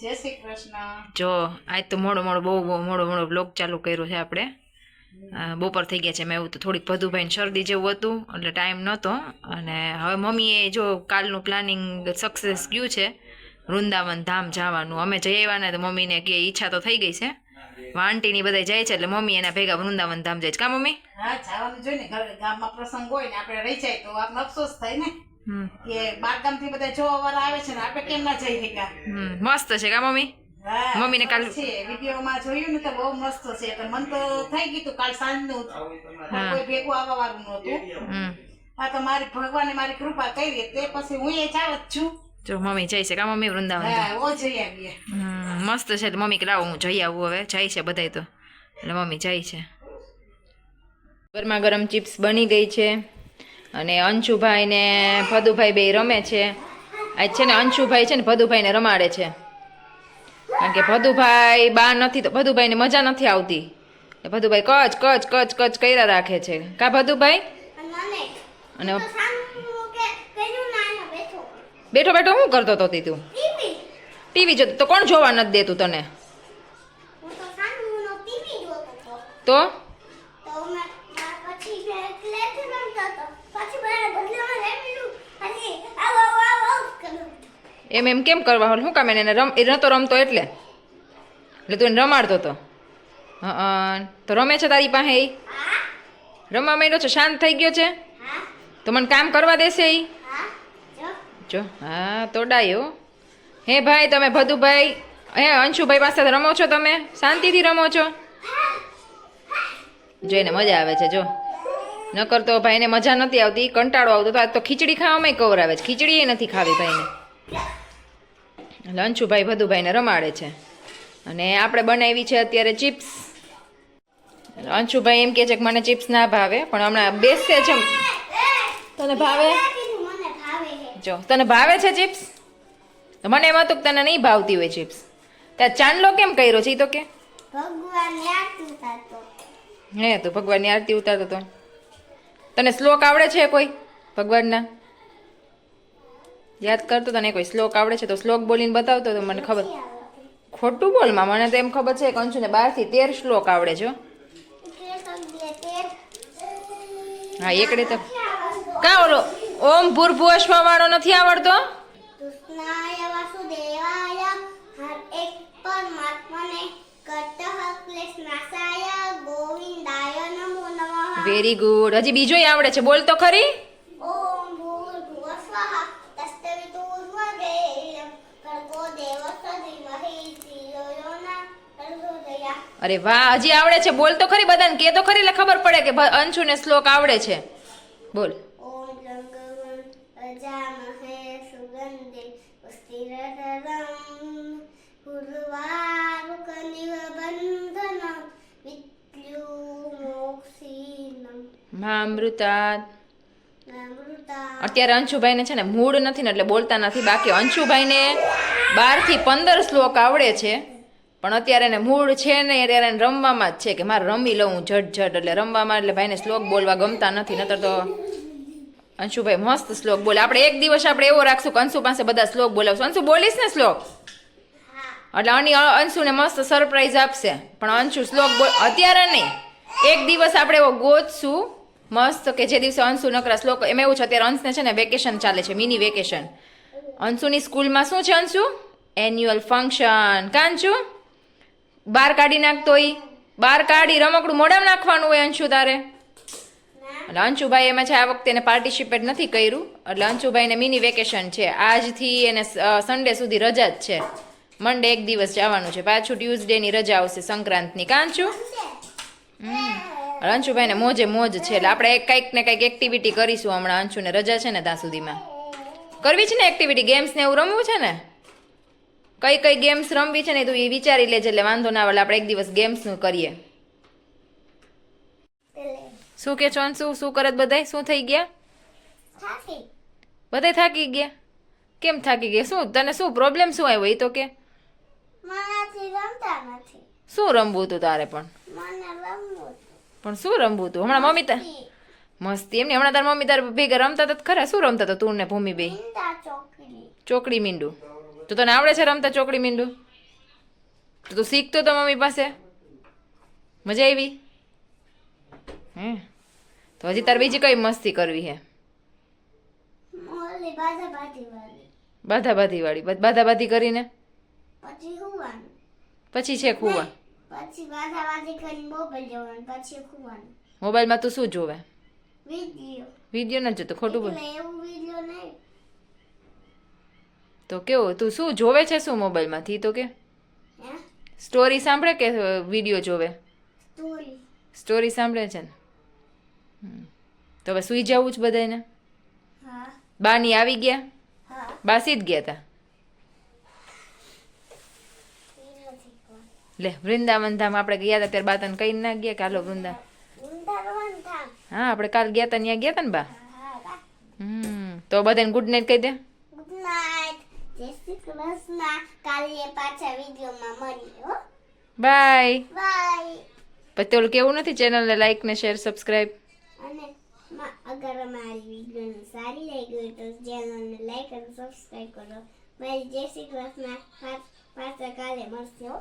જય શ્રી કૃષ્ણ. જો આજ તો મોડો મોડો બહુ બહુ મોડો મોડો બ્લોગ ચાલુ કર્યો છે આપણે. બપોર થઈ ગયા છે. મેં એવું તો થોડીક ભદુભાઈને શરદી જેવું હતું એટલે ટાઈમ નહોતો. અને હવે મમ્મીએ જો કાલનું પ્લાનિંગ સક્સેસ ગયું છે વૃંદાવન ધામ જવાનું. અમે જઈ આવ્યા ને તો મમ્મીને કે ઈચ્છા તો થઈ ગઈ છે. વાંટીની બધા જાય છે એટલે મમ્મી એના ભેગા વૃંદાવન ધામ જાય છે. કા મમ્મી? હા જવાનું જોઈએ ને. ઘરે ગામમાં પ્રસંગ હોય ને આપણે રહી જાય તો આપણે અફસોસ થાય ને. કે બારગામથી બધા જોવા વાળા આવે છે ને આપણે કેમ ના જઈ શક્યા? મસ્ત છે કા મમ્મી? મમ્મી મમ્મીને કાલ- છે. વિડીયોમાં જોયું ને તો બહુ મસ્ત છે. એટલે મન તો થઈ ગયું કાલ સાંજનું. પણ કોઈ ભેગું આવવા વાળું નહોતું આ તો મારી ભગવાને મારી કૃપા કરી. તે પછી હું એ જાવ જ છું. જો મમ્મી જાય છે કા મમ્મી? વૃંદાવન હા જઈ આવીએ. મસ્ત છે. એટલે મમ્મી કે લાવો હું જઈ આવું હવે. જાય છે બધાય તો. એટલે મમ્મી જાય છે. ગરમા ગરમ ચિપ્સ બની ગઈ છે. અને અંશુભાઈ ને ભદુભાઈ બે રમે છે. આ છે ને અંશુભાઈ છે ને ભદુભાઈને રમાડે છે. કારણ કે ભદુભાઈ બા નથી તો ભદુભાઈને મજા નથી આવતી. એટલે ભદુભાઈ કચ કચ કચ કચ કર્યા રાખે છે. કા ભદુભાઈ અને બેઠો. બેઠો શું કરતો હતો તી તું? ટીવી. જોતો તો કોણ જોવા નથી દેતું તને? તો? એમ એમ કેમ કરવા શું કામ એને રમ, એ નહોતો રમતો એટલે. એટલે તું એને રમાડતો હતો હં તો રમે છે તારી પાસે એ રમવા માંડ્યો છે? શાંત થઈ ગયો છે? તો મને કામ કરવા દેશે એ જો, હા તોડાયો હે ભાઈ, તમે ભદુભાઈ, હે, અંશુભાઈ પાસે રમો છો તમે? શાંતિથી રમો છો? જોઈને મજા આવે છે, જો. નકર તો ભાઈને મજા નથી આવતી કંટાળો આવતો તો આજ તો ખીચડી ખાવામાં કવરાવે છે. ખીચડી નથી ખાવી ભાઈને. અંશુભાઈ ભદુભાઈને રમાડે છે. અને આપણે બનાવી છે અત્યારે ચિપ્સ. અંશુભાઈ એમ કહે છે કે મને ચિપ્સ ના ભાવે પણ હમણાં બેસશે છે. તને ભાવે? જો તને ભાવે છે ચિપ્સ? તો મને એમ હતું કે તને નહીં ભાવતી હોય ચિપ્સ. ત્યાં ચાંદલો કેમ કર્યો છે? એ તો કે. ભગવાન હે તું ભગવાનની આરતી ઉતારતો તો. તને શ્લોક આવડે છે કોઈ? ભગવાનના? યાદ કરતો તને કોઈ શ્લોક આવડે છે તો શ્લોક બોલીને બતાવતો તો મને ખબર. ખોટું બોલમાં મને તો એમ ખબર છે કે અંશુને બારથી તેર શ્લોક આવડે છે હા. એકડે તો. કા ઓલો? ઓમ ભૂર્ભુવસ્વ વાળો નથી આવડતો? વાસુદેવાય વેરી ગુડ હજી બીજોય આવડે છે. બોલ તો ખરી. અરે વાહ હજી આવડે છે. બોલ તો ખરી બધાને. કે તો ખરી એટલે ખબર પડે કે અંશુને શ્લોક આવડે છે. બોલ. અમૃતા અત્યારે અંશુભાઈને છે ને મૂળ નથી ને એટલે બોલતા નથી. બાકી અંશુભાઈને બારથી પંદર શ્લોક આવડે છે. પણ અત્યારે એને મૂળ છે ને અત્યારે એને રમવામાં જ છે કે મારે રમી લઉં ઝટ ઝટ એટલે રમવામાં એટલે ભાઈને શ્લોક બોલવા ગમતા નથી. નતર તો અંશુભાઈ મસ્ત શ્લોક બોલે. આપણે એક દિવસ આપણે એવો રાખશું કે અંશુ પાસે બધા શ્લોક બોલાવશું. અંશુ બોલીશ ને શ્લોક? એટલે અની અંશુને મસ્ત સરપ્રાઈઝ આપશે. પણ અંશુ શ્લોક બોલ અત્યારે નહીં. એક દિવસ આપણે એવો ગોતશું મસ્ત કે જે દિવસે અંશુ નકરા શ્લોક એમ એવું છે અત્યારે અંશને છે ને વેકેશન ચાલે છે મિની વેકેશન અંશુની સ્કૂલમાં શું છે અંશુ? એન્યુઅલ ફંક્શન કાંચું બાર કાઢી નાખતો ઈ. બાર કાઢી રમકડું મોઢામાં નાખવાનું હોય અંશુ તારે. એટલે અંશુભાઈ એમાં છે આ વખતે એને પાર્ટિસિપેટ નથી કર્યું. એટલે અંશુભાઈને મિની વેકેશન છે. આજથી એને સન્ડે સુધી રજા જ છે. મંડે એક દિવસ જવાનું છે. પાછું ટ્યુઝડેની રજા આવશે સંક્રાંતની. કાંચું અંશુભાઈને મોજે મોજ છે એટલે આપણે કંઈક ને કંઈક એક્ટિવિટી કરીશું હમણાં. અંશુને રજા છે ને ત્યાં સુધીમાં કરવી છે ને એક્ટિવિટી ગેમ્સ ને એવું રમવું છે ને? કઈ કઈ ગેમ્સ રમવી છે ને તું એ વિચારી લેજે એટલે વાંધો ના આવે આપણે એક દિવસ ગેમ્સનું કરીએ. શું કે છો અંશુ? શું કરે બધાય? શું થઈ ગયા? બધાય થાકી ગયા? કેમ થાકી ગયા? શું? તને શું પ્રોબ્લેમ શું આવ્યો? એ તો કે. શું રમવું હતું તારે પણ? પણ શું રમવું તું? હમણાં મમ્મી તાર. મસ્તી. એમની હમણાં તાર મમ્મી તાર ભેગા રમતા તો ખરા? શું રમતા તો તું ને ભૂમિ બે? ચોકડી. મીંડું. તો તને આવડે છે રમતા ચોકડી મીંડું? તો તું શીખતો તો મમ્મી પાસે? મજા આવી? હે? તો હજી તારે બીજી કઈ મસ્તી કરવી હે? બાધા બાધી વાળી બાધા બાધી કરીને? પછી પછી છે ખુવા. પછી બાધી કરીને મોબાઈલ જોવાનું પછી હુવાનું મોબાઈલમાં તું શું જોવે? વીડિયો. વિડિયો નથી જોતો ખોટું બોલ. એવું વિડિયો નહીં. તો કેવું તું શું જોવે છે શું મોબાઈલમાંથી? તો કે. સ્ટોરી સાંભળે કે વીડિયો જોવે? સ્ટોરી સ્ટોરી સાંભળે છે ને. તો હવે સુઈ જવું જ બધાને બાની આવી ગયા? બાસી જ ગયા હતા એ નથી કોણ લે વૃંદાવન ધામ આપણે ગયા હતા ત્યારે બા તને કઈ ના ગયા કાલો વૃંદા હા આપણે કાલ ગયા હતા ત્યાં ગયા હતા ને બા? હમ તો બધાને ગુડ નાઇટ કહી દે. ગુડ નાઇટ જય શ્રી કૃષ્ણ. કાલે પાછા વિડીયોમાં મળીએ હો. બાય બાય પછી ઓલું કેવું નથી ચેનલને લાઈક ને શેર સબસ્ક્રાઈબ અને અગર અમારી વીડિયો સારી લાગી હોય તો ચેનલને લાઈક અને સબસ્ક્રાઈબ કરો. મારી જય શ્રી કૃષ્ણ. પાછા કાલે મળશે હો.